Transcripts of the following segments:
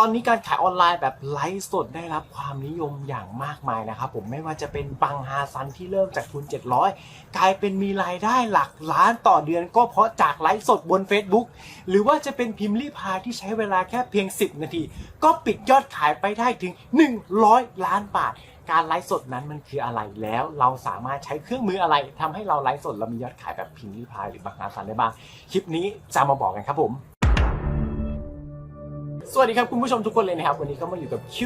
ตอนนี้การขายออนไลน์แบบไลฟ์สดได้รับความนิยมอย่างมากมายนะครับผมไม่ว่าจะเป็นบังฮาซันที่เริ่มจากทุน 700 กลายเป็นมีรายได้หลักล้านต่อเดือน ก็เพราะจากไลฟ์สดบน Facebook หรือว่าจะเป็นพิมพ์ลีพายที่ใช้เวลาแค่เพียง 10 นาที ก็ปิดยอดขายไปได้ถึง 100 ล้านบาท การไลฟ์สดนั้นมันคืออะไรแล้วเราสามารถใช้เครื่องมืออะไรทำให้เราไลฟ์สดแล้วมียอดขายแบบพิมพ์ลีพายหรือบังฮาซันได้บ้างคลิปนี้จะมาบอกกันครับผม สวัสดีครับคุณผู้ชมทุกคนเลยนะครับ วันนี้ก็มาอยู่กับ Q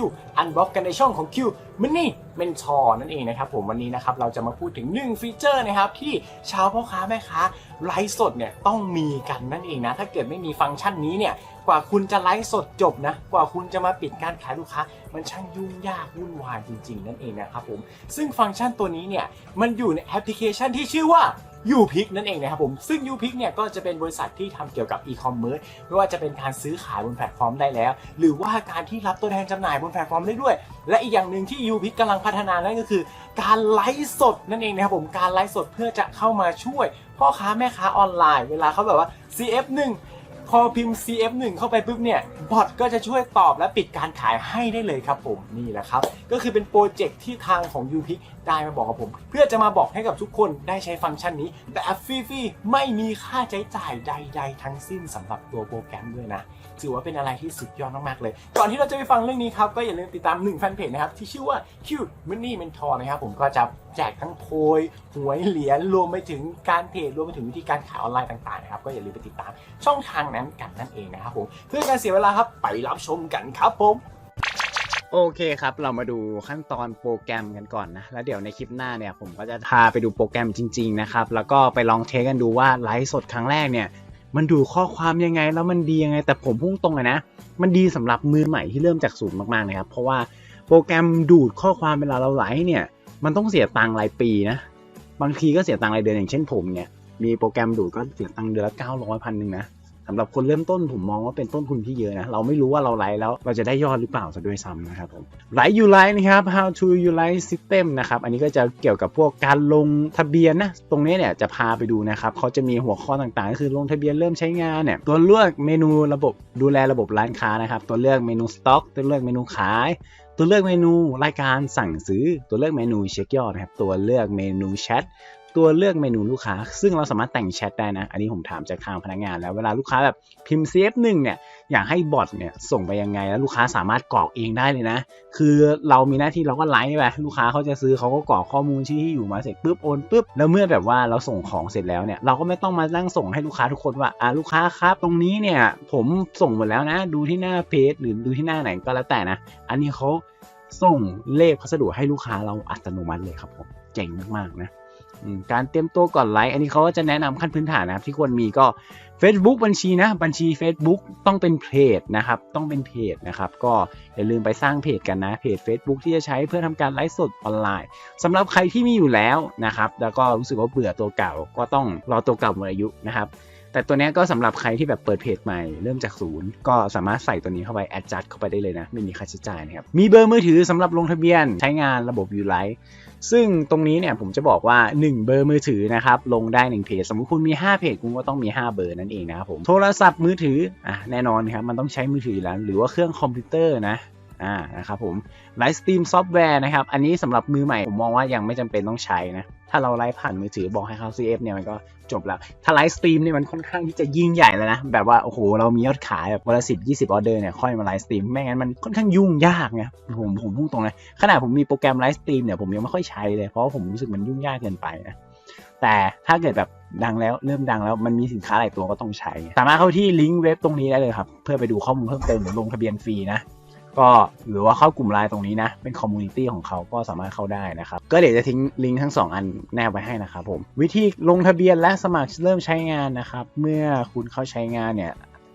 Unbox กันในช่องของ Q Money Mentor นั่นเองนะครับผมวันนี้นะครับเราจะมาพูดถึง 1 ฟีเจอร์นะครับที่ชาวพ่อค้าแม่ค้าไลฟ์สดเนี่ยต้องมีกันนั่นเองนะ ถ้าเกิดไม่มีฟังก์ชันนี้เนี่ยกว่าคุณจะไลฟ์สดจบนะ กว่าคุณจะมาปิดการขายลูกค้า มันช่างยุ่งยากวุ่นวายจริง ๆ นั่นเองนะครับผมซึ่งฟังก์ชันตัวนี้เนี่ยมันอยู่ในแอปพลิเคชันที่ชื่อว่า ยูพิกนั่นเองนะครับผมซึ่งยูพิกเนี่ยก็จะเป็นบริษัทที่ทำเกี่ยวกับอีคอมเมิร์ซไม่ว่าจะเป็นการซื้อขายบนแพลตฟอร์มได้แล้ว หรือว่าการที่รับตัวแทนจำหน่ายบนแพลตฟอร์มได้ด้วย และอีกอย่างหนึ่งที่ยูพิกกำลังพัฒนานั่นก็คือ การไลฟ์สดนั่นเองนะครับผมการไลฟ์สดเพื่อจะเข้ามาช่วย พ่อค้าแม่ค้าออนไลน์ เวลาเขาแบบว่า CF1 พอพิมพ์ CF1 เข้าไปปุ๊บเนี่ย บอทก็จะช่วยตอบและปิดการขายให้ได้เลยครับผม นี่แหละครับ ก็คือเป็นโปรเจกต์ที่ทางของ u p i c ได้มาบอกกับผม เพื่อจะมาบอกให้กับทุกคนได้ใช้ฟังก์ชันนี้แบบฟรีๆไม่มีค่าใช้จ่ายใด ๆ ทั้งสิ้นสำหรับตัวโปรแกรมด้วยนะถือว่าเป็นอะไรที่สุดยอดมากๆเลย ก่อนที่เราจะไปฟังเรื่องนี้ครับก็อย่าลืมติดตามหนึ่งแฟนเพจนะครับที่ชื่อว่า Q Money Mentor นะครับผมก็จะแจกทั้งโพยหวยเหรียญรวมไปถึงการเทรดรวมไปถึงวิธีการขายออนไลน์ต่างๆนะครับก็อย่าลืมไปติดตามช่องทางนั้นกันนั่นเองนะครับผมเพื่อการเสียเวลาครับไปรับชมกันครับผม โอเคครับ เรามาดูขั้นตอนโปรแกรมกันก่อนนะ แล้วเดี๋ยวในคลิปหน้าเนี่ย ผมก็จะพาไปดูโปรแกรมจริง ๆ นะครับ แล้วก็ไปลองเทสกันดูว่าไลฟ์สดครั้งแรกเนี่ย มันดูข้อความยังไงแล้วมันดียังไง แต่ผมพุ่งตรงเลยนะ มันดีสำหรับมือใหม่ที่เริ่มจากศูนย์มากๆนะครับ เพราะว่าโปรแกรมดูดข้อความเวลาเราไลฟ์เนี่ย มันต้องเสียตังค์รายปีนะ บางทีก็เสียตังค์รายเดือนอย่างเช่นผมเนี่ย มีโปรแกรมดูดก็เสียตังค์เดือนละ900พันหนึ่งนะ สำหรับคนเริ่มต้นผมมองว่าเป็นต้นทุนที่เยอะนะ เราไม่รู้ว่าเราไลฟ์แล้วเราจะได้ยอดหรือเปล่าซะด้วยซ้ำนะครับผมไลฟ์ยูไลฟ์นะครับ how to you live system นะครับ อันนี้ก็จะเกี่ยวกับพวกการลงทะเบียนนะ ตรงนี้เนี่ยจะพาไปดูนะครับเขาจะมีหัวข้อต่างๆ ก็คือลงทะเบียนเริ่มใช้งานเนี่ย ตัวเลือกเมนูระบบดูแลระบบร้านค้านะครับ ตัวเลือกเมนูสต็อกตัวเลือกเมนูขายตัวเลือกเมนูรายการสั่งซื้อตัวเลือกเมนูเช็คยอดนะครับตัวเลือกเมนูแชท ตัวเลือกเมนูลูกค้า ซึ่งเราสามารถแต่งแชทได้นะ อันนี้ผมถามจากทางพนักงาน แล้วเวลาลูกค้าแบบพิมพ์ CF1 เนี่ยอยากให้บอทเนี่ยส่งไปยังไง แล้วลูกค้าสามารถกรอกเองได้เลยนะ คือเรามีหน้าที่เราก็ไลฟ์ไปลูกค้าเขาจะซื้อเขาก็กรอกข้อมูลชื่อที่อยู่มาเสร็จปุ๊บโอนปุ๊บแล้วเมื่อแบบว่าเราส่งของเสร็จแล้วเนี่ยเราก็ไม่ต้องมานั่งส่งให้ลูกค้าทุกคนว่าอ่าลูกค้าครับตรงนี้เนี่ยผมส่งหมดแล้วนะ ดูที่หน้าเพจหรือดูที่หน้าไหนก็แล้วแต่นะ อันนี้เขาส่งเลขพัสดุให้ลูกค้าเราอัตโนมัติเลยครับผมเจ๋งมากๆนะ การเตรียมตัวก่อนไลฟ์อันนี้เขาก็จะแนะนำขั้นพื้นฐานนะครับที่ควรมีก็ Facebook บัญชีนะ บัญชี Facebook ต้องเป็นเพจนะครับ ต้องเป็นเพจนะครับ ก็อย่าลืมไปสร้างเพจกันนะเพจ Facebook ที่จะใช้เพื่อทำการไลฟ์สดออนไลน์สำหรับใครที่มีอยู่แล้วนะครับ แล้วก็รู้สึกว่าเบื่อตัวเก่า ก็ต้องรอตัวเก่าหมดอายุนะครับแต่ตัวนี้ก็สำหรับใครที่แบบเปิดเพจใหม่เริ่มจากศูนย์ก็สามารถใส่ตัวนี้เข้าไป adjust เข้าไปได้เลยนะ ไม่มีค่าใช้จ่ายนะครับ มีเบอร์มือถือสำหรับลงทะเบียนใช้งานระบบ u l i ซึ่งตรงนี้เนี่ยผมจะบอกว่า 1 เบอร์มือถือนะครับลงได้ 1 เพจ สมมติคุณมี 5 เพจคุณก็ต้องมี 5 เบอร์นั่นเองนะครับผมโทรศัพท์มือถืออะแน่นอนครับมันต้องใช้มือถือแล้วหรือว่าเครื่องคอมพิวเตอร์นะ อ่านะครับผมไลฟ์สตรีมซอฟต์แวร์นะครับ อันนี้สำหรับมือใหม่ผมมองว่ายังไม่จำเป็นต้องใช้นะ ถ้าเราไลฟ์ผ่านมือถือบอกให้เขา CF เนี่ยมันก็จบแล้ว ถ้าไลฟ์สตรีมเนี่ยมันค่อนข้างที่จะยิ่งใหญ่แล้วนะ แบบว่า โอ้โห เรามียอดขายแบบวันละสิบยี่สิบออเดอร์เนี่ยค่อยมาไลฟ์สตรีมไม่งั้นมันค่อนข้างยุ่งยากไงผมผมพูดตรงเลยขนาดผมมีโปรแกรมไลฟ์สตรีมเนี่ยผมยังไม่ค่อยใช้เลยเพราะว่าผมรู้สึกมันยุ่งยากเกินไปนะแต่ถ้าเกิดแบบดังแล้วเริ่มดังแล้วมันมีสินค้าหลายตัวก็ต้องใช้ สามารถเข้าที่ลิงก์เว็บตรงนี้ได้เลยครับ เพื่อไปดูข้อมูลเพิ่มเติมหรือลงทะเบียนฟรีนะ ก็หรือว่าเข้ากลุ่มไลน์ตรงนี้นะ เป็นคอมมูนิตี้ของเขาก็สามารถเข้าได้นะครับ ก็เดี๋ยวจะทิ้งลิงก์ทั้ง 2 อันแนบไว้ให้นะครับผม วิธีลงทะเบียนและสมัครเริ่มใช้งานนะครับ เมื่อคุณเข้าใช้งานเนี่ย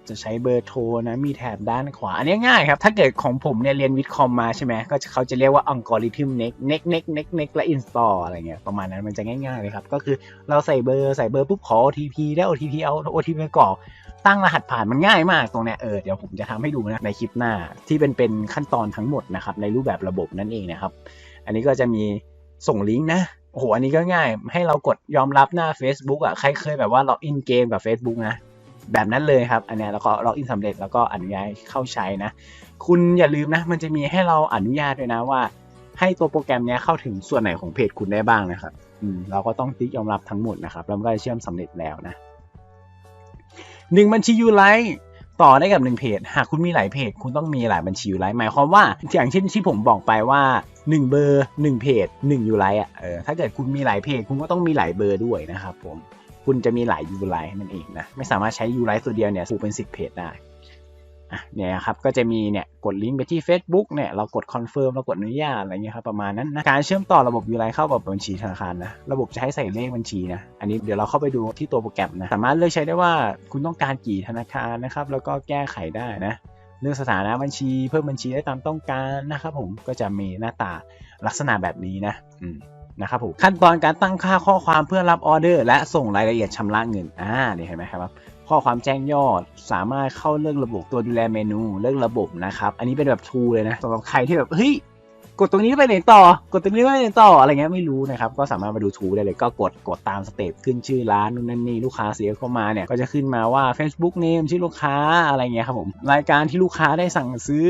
จะใช้เบอร์โทรนะมีแถบด้านขวา อันนี้ง่ายครับ ถ้าเกิดของผมเนี่ยเรียนวิทคอมมาใช่ไหมก็จะเขาจะเรียกว่าอัลกอริทึมเน็กเน็กเน็กเน็กเน็กและอินสตอลอะไรเงี้ยประมาณนั้นมันจะง่ายๆเลยครับ ก็คือเราใส่เบอร์ใส่เบอร์ปุ๊บขอ OTP ได้ OTP เอา OTP ไปกรอก ตั้งรหัสผ่านมันง่ายมากตรงเนี้ยเออเดี๋ยวผมจะทำให้ดูนะในคลิปหน้าที่เป็นเป็นขั้นตอนทั้งหมดนะครับในรูปแบบระบบนั่นเองนะครับ อันนี้ก็จะมีส่งลิงก์นะโอ้โหอันนี้ก็ง่าย ให้เรากดยอมรับหน้า Facebook อะใครเคยแบบว่าล็อกอินเกมกับ Facebook นะแบบนั้นเลยครับ อันนี้แล้วก็ล็อกอินสำเร็จแล้วก็อนุญาตเข้าใช้นะ คุณอย่าลืมนะ มันจะมีให้เราอนุญาตด้วยนะว่า ให้ตัวโปรแกรมนี้เข้าถึงส่วนไหนของเพจคุณได้บ้างนะครับอืมเราก็ต้องติ๊กยอมรับทั้งหมดนะครับแล้วก็เชื่อมสำเร็จแล้วนะ หนึ่งบัญชียูไลท์ต่อได้กับหนึ่งเพจ หากคุณมีหลายเพจ คุณต้องมีหลายบัญชียูไลท์หมายความว่า อย่างเช่นที่ผมบอกไปว่าหนึ่งเบอร์หนึ่งเพจหนึ่งยูไลท์อะเออถ้าเกิดคุณมีหลายเพจ คุณก็ต้องมีหลายเบอร์ด้วยนะครับผมคุณจะมีหลายยูไลท์นั่นเองนะไม่สามารถใช้ยูไลท์ตัวเดียวเนี่ยผูกเป็น 10 เพจได้ เนี่ยครับก็จะมีเนี่ยกดลิงก์ไปที่ Facebook เนี่ยเรากดคอนเฟิร์มเรากดอนุญาตอะไรเงี้ยครับประมาณนั้นนะการเชื่อมต่อระบบยูไลเข้ากับบัญชีธนาคารนะระบบจะให้ใส่เลขบัญชีนะอันนี้เดี๋ยวเราเข้าไปดูที่ตัวโปรแกรมนะสามารถเลือกใช้ได้ว่าคุณต้องการกี่ธนาคารนะครับแล้วก็แก้ไขได้นะเลือกสถานะบัญชีเพิ่มบัญชีได้ตามต้องการนะครับผมก็จะมีหน้าตาลักษณะแบบนี้นะอืมนะครับผมขั้นตอนการตั้งค่าข้อความเพื่อรับออเดอร์ และส่งรายละเอียดชำระเงินอ่านี่เห็นไหมครับ ข้อความแจ้งยอด สามารถเข้าเลือกระบบตัวดูแลเมนู เลือกระบบนะครับ อันนี้เป็นแบบทูเลยนะสำหรับใครที่แบบเฮ้ยกดตรงนี้ไปไหนต่อ กดตรงนี้ไปไหนต่อ อะไรเงี้ยไม่รู้นะครับ ก็สามารถมาดูทูได้เลย ก็กดกดตามสเต็ปขึ้นชื่อร้านนู่นนั่นนี่ลูกค้าเสียเข้ามาเนี่ย ก็จะขึ้นมาว่า Facebook name ชื่อลูกค้าอะไรเงี้ยครับผม รายการที่ลูกค้าได้สั่งซื้อ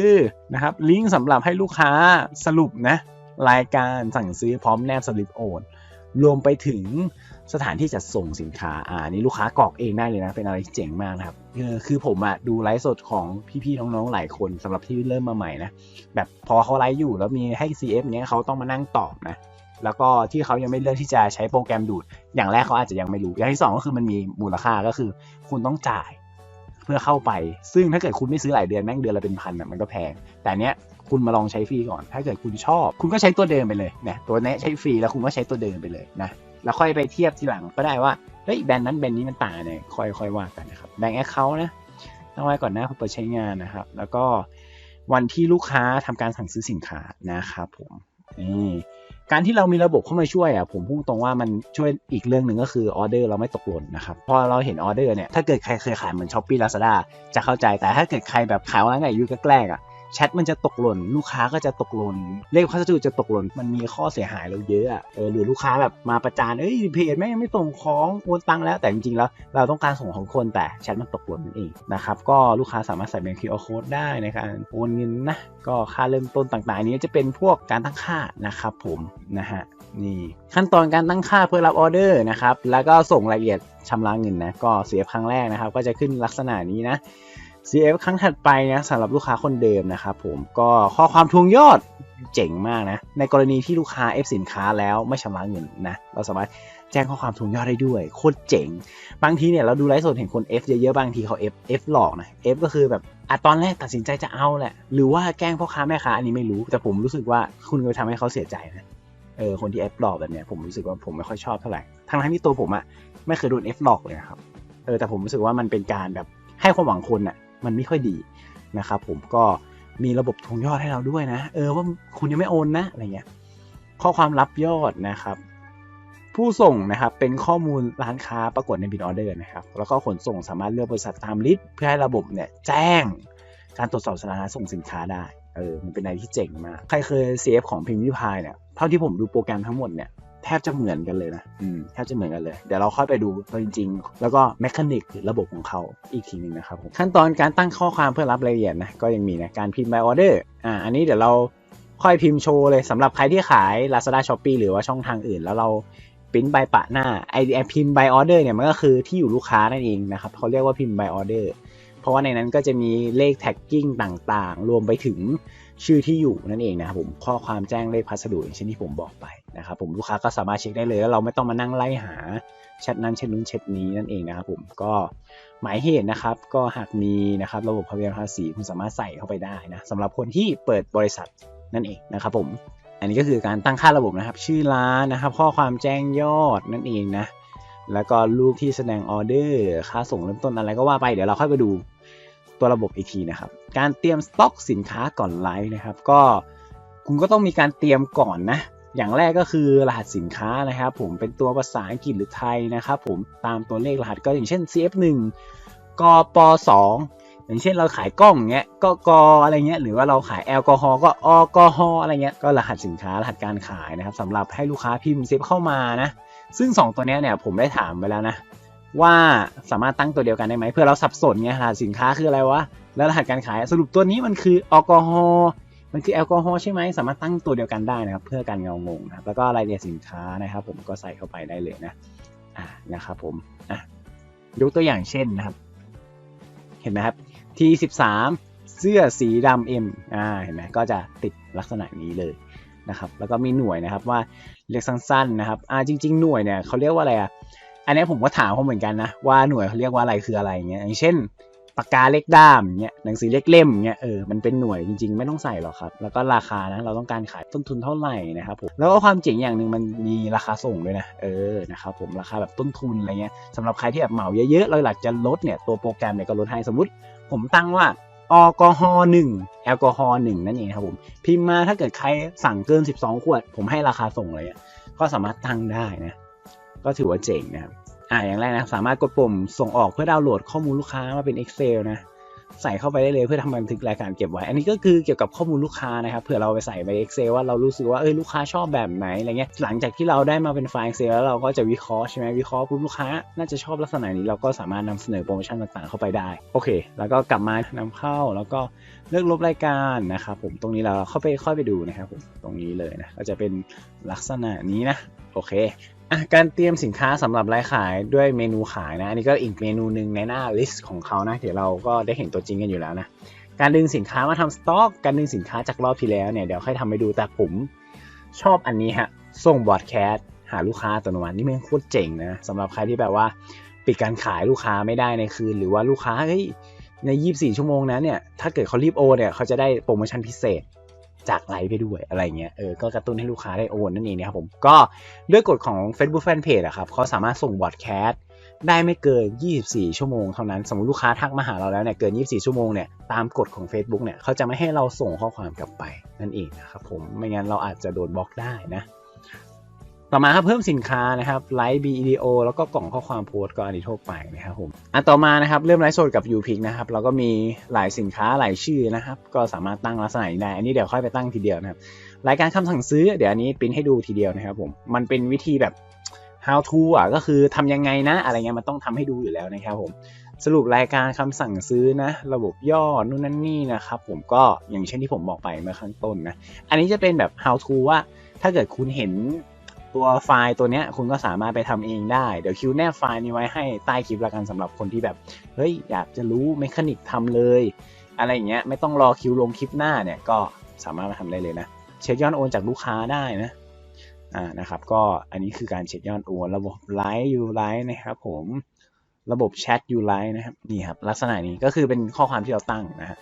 นะครับ ลิงก์สำหรับให้ลูกค้าสรุปนะ รายการสั่งซื้อพร้อมแนบสลิปโอน รวมไปถึง สถานที่จัดส่งสินค้าอ่านี่ลูกค้ากรอกเองได้เลยนะ เป็นอะไรที่เจ๋งมากนะครับเออคือผมอะดูไลฟ์สดของพี่ๆน้องๆหลายคนสำหรับที่เริ่มมาใหม่นะแบบพอเขาไลฟ์อยู่แล้วมีให้ CF เนี้ยเขาต้องมานั่งตอบนะแล้วก็ที่เขายังไม่เลือกที่จะใช้โปรแกรมดูด อย่างแรกเขาอาจจะยังไม่รู้ อย่างที่สองก็คือมันมีมูลค่าก็คือ คุณต้องจ่ายเพื่อเข้าไป ซึ่งถ้าเกิดคุณไม่ซื้อหลายเดือนแม่งเดือนละเป็นพันอะมันก็แพง แต่เนี้ยคุณมาลองใช้ฟรีก่อน ถ้าเกิดคุณชอบ คุณก็ใช้ตัวเดิมไปเลยนะตัวเนี้ยใช้ฟรีแล้วคุณก็ใช้ตัวเดิมไปเลยนะ แล้วค่อยไปเทียบทีหลังก็ได้ว่าเฮ้ยแบรนด์นั้นแบรนด์นี้มันต่างเนี่ยค่อยค่อยว่ากันนะครับแบ่งแอคเคาท์นะต้องไว้ก่อนหน้าเปิดใช้งานนะครับ แล้วก็วันที่ลูกค้าทำการสั่งซื้อสินค้านะครับผมนี่การที่เรามีระบบเข้ามาช่วยอะผมพูดตรงว่ามันช่วยอีกเรื่องหนึ่งก็คือออเดอร์เราไม่ตกหล่นนะครับพอเราเห็นออเดอร์เนี่ยถ้าเกิดใครเคยขายเหมือนช้อปปี้ลาซาด้าจะเข้าใจแต่ถ้าเกิดใครแบบขายออนไลน์อายุแรกๆอะ แชทมันจะตกหล่น ลูกค้าก็จะตกหล่นเลขพัสดุจะตกหล่นมันมีข้อเสียหายเราเยอะอะเออหรือลูกค้าแบบมาประจานเอ้ยเพจแม่งยังไม่ส่งของโอนตังค์แล้วแต่จริงๆแล้ว เราต้องการส่งของคนแต่แชทมันตกหล่นนั่นเองนะครับก็ลูกค้าสามารถใส่เป็น QR code ได้ในการโอนเงินนะก็ค่าเริ่มต้นต่างๆนนี้จะเป็นพวกการตั้งค่านะครับผมนะฮะนี่ขั้นตอนการตั้งค่าเพื่อรับออเดอร์นะครับแล้วก็ส่งรายละเอียดชำระเงินนะก็เสียครั้งแรกนะครับ ก็จะขึ้นลักษณะนี้นะ CF ครั้งถัดไปนะสำหรับลูกค้าคนเดิมนะครับผมก็ข้อความทวงยอดเจ๋งมากนะ ในกรณีที่ลูกค้า F สินค้าแล้วไม่ชำระเงินนะ เราสามารถแจ้งข้อความทวงยอดได้ด้วย โคตรเจ๋ง บางทีเนี่ยเราดูไลฟ์สดเห็นคน F เยอะๆ บางทีเขา F F หลอกนะ F ก็คือแบบอะตอนแรกตัดสินใจจะเอาแหละ หรือว่าแกล้งพ่อค้าแม่ค้าอันนี้ไม่รู้ แต่ผมรู้สึกว่าคุณก็ทำให้เขาเสียใจนะ เออคนที่ F หลอกแบบเนี้ยผมรู้สึกว่าผมไม่ค่อยชอบเท่าไหร่ ทั้งที่ตัวผมอะไม่เคยโดน F หลอกเลยนะครับ เออแต่ผมรู้สึกว่ามันเป็นการแบบให้ความหวังคนอะ มันไม่ค่อยดีนะครับผมก็มีระบบทวงยอดให้เราด้วยนะ เออว่าคุณยังไม่โอนนะอะไรเงี้ยข้อความรับยอดนะครับ ผู้ส่งนะครับเป็นข้อมูลร้านค้าปรากฏในบินออเดอร์นะครับ แล้วก็ขนส่งสามารถเลือกบริษัทตามลิสต์เพื่อให้ระบบเนี่ยแจ้งการตรวจสอบสถานะส่งสินค้าได้เออมันเป็นอะไรที่เจ๋งมาก ใครเคย CF ของพิมพ์ริพายเนี่ยเท่าที่ผมดูโปรแกรมทั้งหมดเนี่ย ทบจะเหมือนกันเลยนะอืมแทบจะเหมือนกันเลย เดี๋ยวเราค่อยไปดูตัวจริง ๆ แล้วก็แมคานิกหรือระบบของเขาอีกทีหนึงนะครับผมขั้นตอนการตั้งข้อความเพื่อรับรายละเอียดนะก็ยังมีนะการพิมพ์ by order อ่าอันนี้เดี๋ยวเราค่อยพิมพ์โชว์เลยสำหรับใครที่ขาย Lazada Shopee หรือว่าช่องทางอื่น แล้วเราปริ้นใบปะหน้าไอไอพิมพ์ by order เนี่ยมันก็คือที่อยู่ลูกค้านั่นเองนะครับเขาเรียกว่าพิมพ์ by order เพราะว่าในนั้นก็จะมีเลขแท็กกิ้งต่างๆ รวมไปถึง ชื่อที่อยู่นั่นเองนะครับผมข้อความแจ้งเลขพัสดุอย่างเช่นที่ผมบอกไปนะครับผมลูกค้าก็สามารถเช็คได้เลยแล้วเราไม่ต้องมานั่งไล่หาแชทนั้นแชทนู้นแชทนี้นั่นเองนะครับผมก็หมายเหตุนะครับก็หากมีนะครับระบบภาษีภาษีคุณสามารถใส่เข้าไปได้นะสำหรับคนที่เปิดบริษัทนั่นเองนะครับผมอันนี้ก็คือการตั้งค่าระบบนะครับ ชื่อร้านนะครับ ข้อความแจ้งยอดนั่นเองนะแล้วก็รูปที่แสดงออเดอร์ค่าส่งเริ่มต้นอะไรก็ว่าไปเดี๋ยวเราค่อยไปดูตัวระบบอีกทีนะครับ การเตรียมสต็อกสินค้าก่อนไลฟ์นะครับ ก็คุณก็ต้องมีการเตรียมก่อนนะอย่างแรกก็คือรหัสสินค้านะครับ ผมเป็นตัวภาษาอังกฤษหรือไทยนะครับผมตามตัวเลขรหัสก็อย่างเช่น CF1 กป2อย่างเช่นเราขายกล้องเงี้ยก็กอะไรเงี้ยหรือว่าเราขายแอลกอฮอล์ก็อกอฮอลอะไรเงี้ยก็รหัสสินค้ารหัสการขายนะครับสำหรับให้ลูกค้าพิมพ์เซฟเข้ามานะซึ่ง 2 ตัวเนี้ยเนี่ยผมได้ถามไปแล้วนะ ว่าสามารถตั้งตัวเดียวกันได้ไหมเพื่อเราสับสนไงรหัสสินค้าคืออะไรวะแล้วรหัสการขายสรุปตัวนี้มันคือแอลกอฮอล์มันคือแอลกอฮอล์ใช่ไหมสามารถตั้งตัวเดียวกันได้นะครับ เพื่อการเงางงนะครับแล้วก็รายละเอียดสินค้านะครับ ผมก็ใส่เข้าไปได้เลยนะอ่านะครับผมอะยกตัวอย่างเช่นนะครับ เห็นไหมครับ T13 เสื้อสีดำ M อ่าเห็นไหมก็จะติดลักษณะนี้เลยนะครับ แล้วก็มีหน่วยนะครับว่าเรียกสั้นๆนะครับอ่าจริง ๆ หน่วยเนี่ยเขาเรียกว่าอะไรอะ อันนี้ผมก็ถามเขาเหมือนกันนะว่าหน่วยเขาเรียกว่าอะไรคืออะไรเงี้ยอย่างเช่นปากกาเล็กด้ามเงี้ยหนังสือเล็กเล่มเงี้ยเออมันเป็นหน่วยจริงๆ ไม่ต้องใส่หรอกครับ แล้วก็ราคานะเราต้องการขายต้นทุนเท่าไหร่นะครับผมแล้วก็ความเจ๋งอย่างหนึ่งมันมีราคาส่งด้วยนะเออนะครับผมราคาแบบต้นทุนอะไรเงี้ยสำหรับใครที่แบบเหมาเยอะๆเราอยากจะลดเนี่ยตัวโปรแกรมเนี่ยก็ลดให้สมมติ ผมตั้งว่าแอลกอฮอล์หนึ่งแอลกอฮอล์หนึ่งนั่นเองครับผมพิมพ์มาถ้าเกิดใครสั่งเกิน 12 ขวด ผมให้ราคาส่งเลยอะก็สามารถตั้งได้นะ ก็ถือว่าเจ๋งนะครับอ่าอย่างแรกนะ สามารถกดปุ่มส่งออกเพื่อดาวน์โหลดข้อมูลลูกค้ามาเป็น Excel นะ ใส่เข้าไปได้เลยเพื่อทำบันทึกรายการเก็บไว้ อันนี้ก็คือเกี่ยวกับข้อมูลลูกค้านะครับเผื่อเราไปใส่ไป Excel ว่าเรารู้สึกว่าเออลูกค้าชอบแบบไหนอะไรเงี้ยหลังจากที่เราได้มาเป็นไฟล์ Excel แล้วเราก็จะวิเคราะห์ใช่ไหมวิเคราะห์ปุ๊บลูกค้า น่าจะชอบลักษณะนี้เราก็สามารถนำเสนอโปรโมชั่นต่างๆเข้าไปได้โอเค แล้วก็กลับมานำเข้าแล้วก็เลือกลบรายการนะครับผมตรงนี้เราเข้าไปค่อยไปดูนะครับผมตรงนี้เลยนะก็จะเป็นลักษณะนี้นะโอเค อะการเตรียมสินค้าสำหรับรายขายด้วยเมนูขายนะ อันนี้ก็อีกเมนูหนึ่งในหน้า list ของเขานะ เดี๋ยวเราก็ได้เห็นตัวจริงกันอยู่แล้วนะ การดึงสินค้ามาทำสต็อก การดึงสินค้าจากรอบที่แล้วเนี่ย เดี๋ยวค่อยทำไปดู แต่ผมชอบอันนี้ฮะ ส่งบอร์ดแคสหาลูกค้าอัตโนมัตินี่มันโคตรเจ๋งนะสำหรับใครที่แบบว่าปิดการขายลูกค้าไม่ได้ในคืน หรือว่าลูกค้าเฮ้ยใน 24 ชั่วโมงนั้นเนี่ย ถ้าเกิดเขารีบโอนเนี่ย เขาจะได้โปรโมชั่นพิเศษ จากไลฟ์ไปด้วยอะไรเงี้ยเออก็กระตุ้นให้ลูกค้าได้โอนนั่นเองนะครับผมก็ด้วยกฎของ Facebook Fanpage อะครับเขาสามารถส่งบอดแคสตได้ไม่เกิน 24 ชั่วโมงเท่านั้น สมมติลูกค้าทักมาหาเราแล้วเนี่ย เกิน 24 ชั่วโมงเนี่ย ตามกฎของ Facebook เนี่ย เขาจะไม่ให้เราส่งข้อความกลับไปนั่นเองนะครับผม ไม่งั้นเราอาจจะโดนบล็อกได้นะ ต่อมาครับเพิ่มสินค้านะครับไลฟ์บีดีโอแล้วก็กล่องข้อความโพสต์ก็อันนี้ทั่วไปนะครับผมอะต่อมานะครับเริ่มไลฟ์สดกับ u p i c นะครับเราก็มีหลายสินค้าหลายชื่อนะครับก็สามารถตั้งลักษณะนี้ได้ อันนี้เดี๋ยวค่อยไปตั้งทีเดียวนะครับรายการคำสั่งซื้อเดี๋ยวอันนี้ปริ้นให้ดูทีเดียวนะครับผมมันเป็นวิธีแบบ how to อะก็คือทำยังไงนะ อะไรเงี้ยมันต้องทำให้ดูอยู่แล้วนะครับผมสรุปรายการคำสั่งซื้อนะ ระบบย่อนู่นนั่นนี่นะครับผมก็อย่างเช่นที่ผมบอกไปเมื่อข้างต้นนะอันนี้จะเป็นแบบ how to ว่าถ้าเกิดคุณเห็น ตัวไฟล์ตัวเนี้ยคุณก็สามารถไปทำเองได้ เดี๋ยวคิวแนบไฟล์นี้ไว้ให้ใต้คลิปละกันสำหรับคนที่แบบ เฮ้ย อยากจะรู้เมคานิกทำเลย อะไรอย่างเงี้ยไม่ต้องรอคิวลงคลิปหน้าเนี่ยก็สามารถมาทำได้เลยนะ เช็คยอดโอนจากลูกค้าได้นะอ่านะครับ ก็อันนี้คือการเช็คยอดโอนระบบไลฟ์ยูไลฟ์นะครับผมระบบแชทยูไลฟ์นะครับนี่ครับลักษณะนี้ก็คือเป็นข้อความที่เราตั้งนะฮะ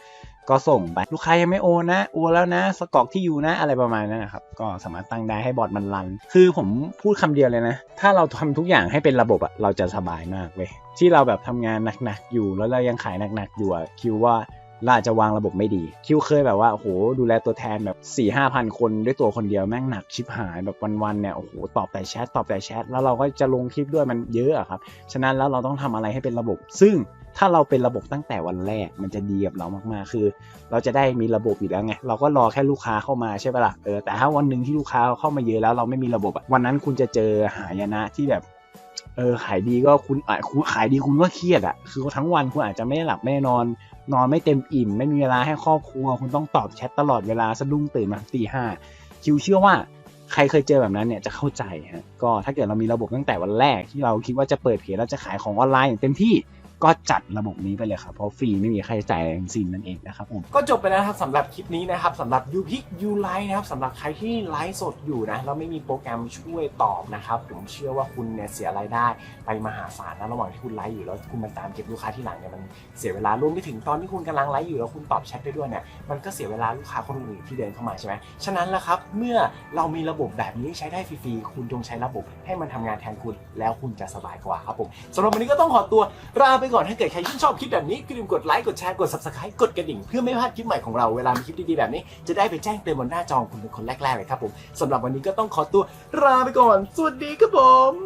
ก็ส่งไปลูกค้ายังไม่โอนนะโอนแล้วนะสกอกที่อยู่นะอะไรประมาณนั้นนะครับก็สามารถตั้งได้ให้บอร์ดมันรัน คือผมพูดคำเดียวเลยนะ ถ้าเราทำทุกอย่างให้เป็นระบบอะเราจะสบายมากเว้ยที่เราแบบทำงานหนักๆอยู่แล้วเรายังขายหนักๆอยู่อะคิวว่าเราอาจจะวางระบบไม่ดี คิวเคยแบบว่าโอ้โหดูแลตัวแทนแบบ4ี่ห้าพันคนด้วยตัวคนเดียวแม่งหนักชิบหายแบบวันๆเนี่ยโอ้โหตอบแต่แชทตอบแต่แชทแล้วเราก็จะลงคลิปด้วยมันเยอะอะครับฉะนั้นแล้วเราต้องทำอะไรให้เป็นระบบ ซึ่ง ถ้าเราเป็นระบบตั้งแต่วันแรกมันจะดีกับเรามากๆ คือ เราจะได้มีระบบอยู่แล้วไง เราก็รอแค่ลูกค้าเข้ามาใช่ปะล่ะ เออ แต่ถ้าวันหนึ่งที่ลูกค้าเข้ามาเยอะแล้วเราไม่มีระบบวันนั้นคุณจะเจอหายนะที่แบบ เออ ขายดีก็คุณอะคุณขายดีคุณก็เครียดอะคือทั้งวันคุณอาจจะไม่ได้หลับไม่ได้นอน นอนไม่เต็มอิ่ม ไม่มีเวลาให้ครอบครัว คุณต้องตอบแชทตลอดเวลา สะดุ้งตื่นมาตีห้าคิวเชื่อว่าใครเคยเจอแบบนั้นเนี่ยจะเข้าใจฮะ ก็ถ้าเกิดเรามีระบบตั้งแต่วันแรกที่เราคิดว่าจะเปิดเพจแล้วจะขายของออนไลน์อย่างเต็มที่ ก็จัดระบบนี้ไปเลยครับ เพราะฟรีไม่มีค่าใช้จ่ายอะไรทั้งสิ้นนั่นเองนะครับผมก็จบไปแล้วครับสำหรับคลิปนี้นะครับสำหรับ u p i c u l i นะครับสำหรับใครที่ไลฟ์สดอยู่นะแล้วไม่มีโปรแกรมช่วยตอบนะครับผมเชื่อว่าคุณเนี่ยเสียรายได้ไปมหาศาลนะระหว่างที่คุณไลฟ์อยู่แล้วคุณมาตามเก็บลูกค้าที่หลังเนี่ยมันเสียเวลารวมไปถึงตอนที่คุณกำลังไลฟ์อยู่แล้วคุณตอบแชทไปด้วยเนี่ยมันก็เสียเวลาลูกค้าคนอื่นที่เดินเข้ามาใช่ไหมฉะนั้นแล้วครับเมื่อเรามีระบบแบบนี้ใช้ได้ฟรีๆคุณจงใช้ระบบให้มันทำงานแทนคุณแล้วคุณจะสบายกว่าครับผมสำหรับวันนี้ก็ต้องขอตัวลาไปก่อน่อนถ้าเกิดใครชื่นชอบคลิปแบบนี้ก็อย่าลืมกดไลค์กดแชร์กด subscribe กดกระดิ่งเพื่อไม่พลาดคลิปใหม่ของเราเวลามีคลิปดีๆแบบนี้จะได้ไปแจ้งเตือนบนหน้าจอของคุณเป็นคนแรกๆเลยครับผมสำหรับวันนี้ก็ต้องขอตัวลาไปก่อน สวัสดีครับผม